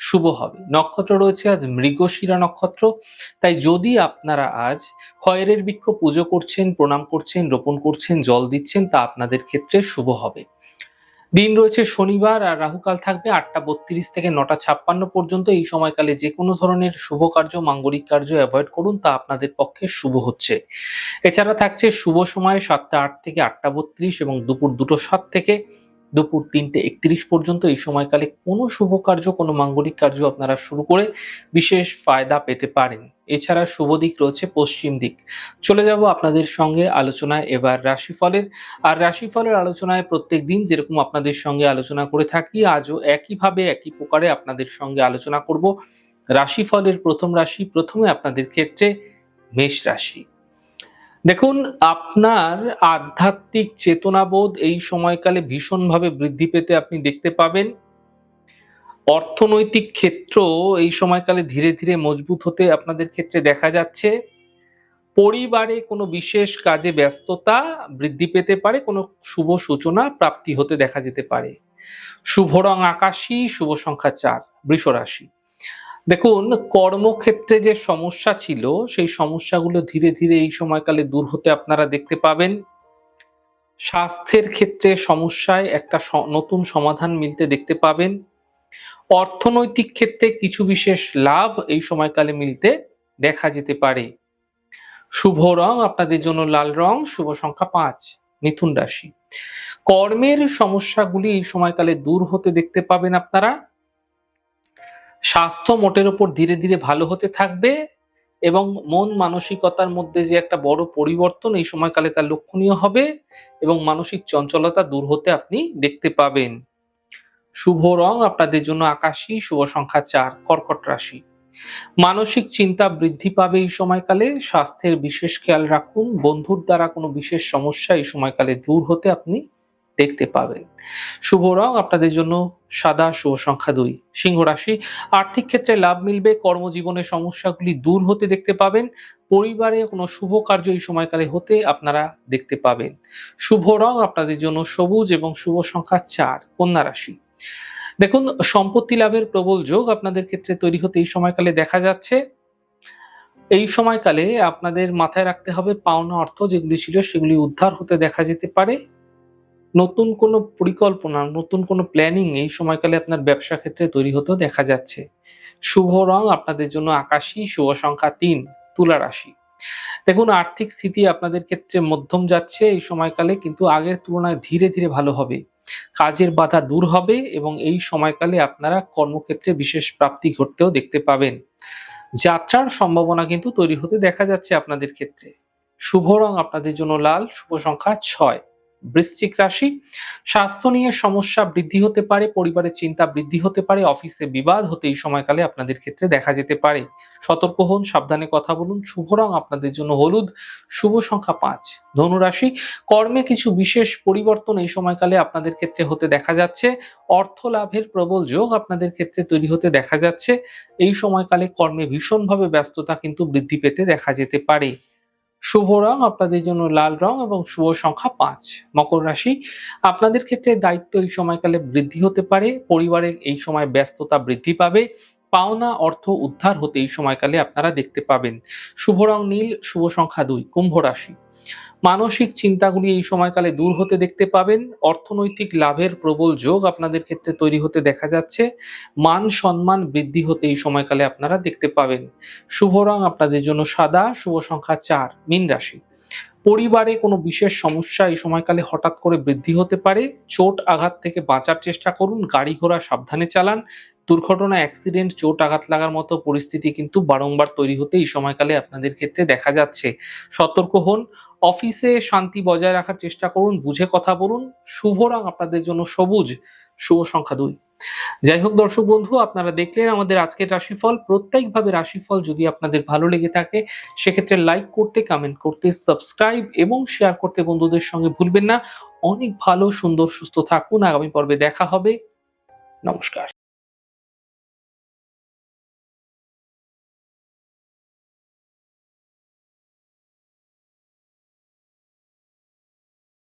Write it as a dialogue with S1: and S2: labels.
S1: শুভ হবে। নক্ষত্র রয়েছে আজ মৃগশিরা নক্ষত্র। তাই যদি আপনারা আজ খয়েরের বৃক্ষ পুজো করছেন, প্রণাম করছেন, রোপণ করছেন, জল দিচ্ছেন, তা আপনাদের ক্ষেত্রে শুভ হবে। দিন রয়েছে শনিবার আর রাহুকাল থাকবে আটটা বত্রিশ থেকে নটা ছাপ্পান্ন পর্যন্ত। এই সময়কালে যে কোনো ধরনের শুভ কার্য, মাঙ্গলিক কার্য অ্যাভয়েড করুন, তা আপনাদের পক্ষে শুভ হচ্ছে। এছাড়া থাকছে শুভ সময় সাতটা আট থেকে আটটা বত্রিশ এবং দুপুর দুটো সাত থেকে দুপুর তিনটে একত্রিশ পর্যন্ত এই সময়কালে কোনো শুভ কার্য, কোনো মাঙ্গলিক কার্য আপনারা শুরু করে বিশেষ ফায়দা পেতে পারেন। এছাড়া শুভ দিক রয়েছে পশ্চিম দিক। চলে যাব আপনাদের সঙ্গে আলোচনায় এবার রাশিফলের। আর রাশিফলের আলোচনায় প্রত্যেক দিন যেরকম আপনাদের সঙ্গে আলোচনা করে থাকি, আজও একইভাবে একই প্রকারে আপনাদের সঙ্গে আলোচনা করব। রাশিফলের প্রথম রাশি, প্রথমে আপনাদের ক্ষেত্রে মেষ রাশি। দেখুন, আপনার আধ্যাত্মিক চেতনাবোধ এই সময়কালে ভীষণভাবে বৃদ্ধি পেতে আপনি দেখতে পাবেন। অর্থনৈতিক ক্ষেত্র এই সময়কালে ধীরে ধীরে মজবুত হতে আপনাদের ক্ষেত্রে দেখা যাচ্ছে। পরিবারে কোনো বিশেষ কাজে ব্যস্ততা বৃদ্ধি পেতে পারে, কোনো শুভ সূচনা প্রাপ্তি হতে দেখা যেতে পারে। শুভ রং আকাশী শুভ সংখ্যা চার বৃষ রাশি দেখুন, কর্মক্ষেত্রে যে সমস্যা ছিল, সেই সমস্যাগুলো ধীরে ধীরে এই সময়কালে দূর হতে আপনারা দেখতে পাবেন। স্বাস্থ্যের ক্ষেত্রে সমস্যায় একটা নতুন সমাধান মিলতে দেখতে পাবেন। অর্থনৈতিক ক্ষেত্রে কিছু বিশেষ লাভ এই সময়কালে মিলতে দেখা যেতে পারে। শুভ রং আপনাদের জন্য লাল রং, শুভ সংখ্যা পাঁচ, মিথুন রাশি। কর্মের সমস্যাগুলি এই সময়কালে দূর হতে দেখতে পাবেন আপনারা। স্বাস্থ্য মোটের ওপর ধীরে ধীরে ভালো হতে থাকবে এবং মন মানসিকতার মধ্যে যে একটা বড় পরিবর্তন এই সময়কালে তা লক্ষণীয় হবে এবং মানসিক চঞ্চলতা দূর হতে আপনি দেখতে পাবেন। শুভ রং আপনাদের জন্য আকাশী, শুভ সংখ্যা চার, কর্কট রাশি। মানসিক চিন্তা বৃদ্ধি পাবে এই সময়কালে, স্বাস্থ্যের বিশেষ খেয়াল রাখুন, বন্ধুর দ্বারা কোনো বিশেষ সমস্যা এই সময়কালে দূর হতে আপনি দেখতে পাবেন। শুভ রং আপনাদের জন্য সাদা, শুভ সংখ্যা দুই। সিংহ রাশি, আর্থিক ক্ষেত্রে লাভ মিলবে কর্মজীবনের সমস্যাগুলি দূর হতে দেখতে পাবেন। পরিবারে কোনো শুভ কার্য এই সময়কালে হতে আপনারা দেখতে পাবেন। শুভ রং আপনাদের জন্য সবুজ এবং শুভ সংখ্যা চার, কন্যা রাশি। দেখুন, সম্পত্তি লাভের প্রবল যোগ আপনাদের ক্ষেত্রে তৈরি হতে এই সময়কালে দেখা যাচ্ছে। এই সময়কালে আপনাদের মাথায় রাখতে হবে পাওনা অর্থ যেগুলি ছিল সেগুলি উদ্ধার হতে দেখা যেতে পারে। নতুন কোনো পরিকল্পনা, নতুন কোনো প্ল্যানিং এই সময়কালে আপনার ব্যবসা ক্ষেত্রে তৈরি হতেও দেখা যাচ্ছে। শুভ রং আপনাদের জন্য আকাশী, শুভ সংখ্যা তিন, তুলা রাশি। দেখুন, আর্থিক স্থিতি আপনাদের ক্ষেত্রে মধ্যম যাচ্ছে এই সময়কালে, কিন্তু আগের তুলনায় ধীরে ধীরে ভালো হবে। কাজের বাধা দূর হবে এবং এই সময়কালে আপনারা কর্মক্ষেত্রে বিশেষ প্রাপ্তি ঘটতেও দেখতে পাবেন। যাত্রার সম্ভাবনা কিন্তু তৈরি হতে দেখা যাচ্ছে আপনাদের ক্ষেত্রে। শুভ রং আপনাদের জন্য লাল, শুভ সংখ্যা ছয়। বৃশ্চিক রাশি। স্বাস্থ্য নিয়ে সমস্যা বৃদ্ধি হতে পারে, পরিবারের চিন্তা বৃদ্ধি হতে পারে, অফিসে বিবাদ হতে এই সময়কালে আপনাদের ক্ষেত্রে দেখা যেতে পারে। সতর্ক হন, সাবধানে কথা বলুন, শুভ রং আপনাদের জন্য হলুদ, শুভ সংখ্যা পাঁচ। ধনুরাশি, কর্মে কিছু বিশেষ পরিবর্তন এই সময়কালে আপনাদের ক্ষেত্রে হতে দেখা যাচ্ছে। অর্থ লাভের প্রবল যোগ আপনাদের ক্ষেত্রে তৈরি হতে দেখা যাচ্ছে। এই সময়কালে কর্মে ভীষণভাবে ব্যস্ততা কিন্তু বৃদ্ধি পেতে দেখা যেতে পারে। শুভ রং, আপনাদের জন্য লাল রং এবং শুভ সংখ্যা পাঁচ। মকর রাশি, আপনাদের ক্ষেত্রে দায়িত্ব এই সময়কালে বৃদ্ধি হতে পারে, পরিবারের এই সময় ব্যস্ততা বৃদ্ধি পাবে পাওনা অর্থ উদ্ধার হতে এই সময়কালে আপনারা দেখতে পাবেন। শুভ রং নীল, শুভ সংখ্যা দুই, কুম্ভ রাশি। মানসিক চিন্তাগুলি এই সময়কালে দূর হতে দেখতে পাবেন। অর্থনৈতিক লাভের প্রবল যোগ আপনাদের ক্ষেত্রে তৈরি হতে দেখা যাচ্ছে। মান সম্মান বৃদ্ধি হতে এই সময়কালে আপনারা দেখতে পাবেন। শুভ রং আপনাদের জন্য সাদা, শুভ সংখ্যা চার, মীন রাশি। পরিবারে কোনো বিশেষ সমস্যা এই সময়কালে হঠাৎ করে বৃদ্ধি হতে পারে। চোট আঘাত থেকে বাঁচার চেষ্টা করুন। গাড়ি ঘোড়া সাবধানে চালান। দুর্ঘটনা অ্যাক্সিডেন্ট চোট, আঘাত লাগার মতো পরিস্থিতি কিন্তু বারংবার তৈরি হতে এই সময়কালে আপনাদের ক্ষেত্রে দেখা যাচ্ছে। সতর্ক হন, অফিসে শান্তি বজায় রাখার চেষ্টা করুন, বুঝে কথা বলুন, শুভ রং আপনাদের জন্য সবুজ, শুভ সংখ্যা দুই। যাই হোক দর্শক বন্ধু, আপনারা দেখলেন আমাদের আজকের রাশিফল। প্রত্যেকভাবে রাশিফল যদি আপনাদের ভালো লেগে থাকে, সেক্ষেত্রে লাইক করতে কমেন্ট করতে সাবস্ক্রাইব এবং শেয়ার করতে বন্ধুদের সঙ্গে ভুলবেন না। অনেক ভালো, সুন্দর, সুস্থ থাকুন। আগামী পর্বে দেখা হবে। নমস্কার।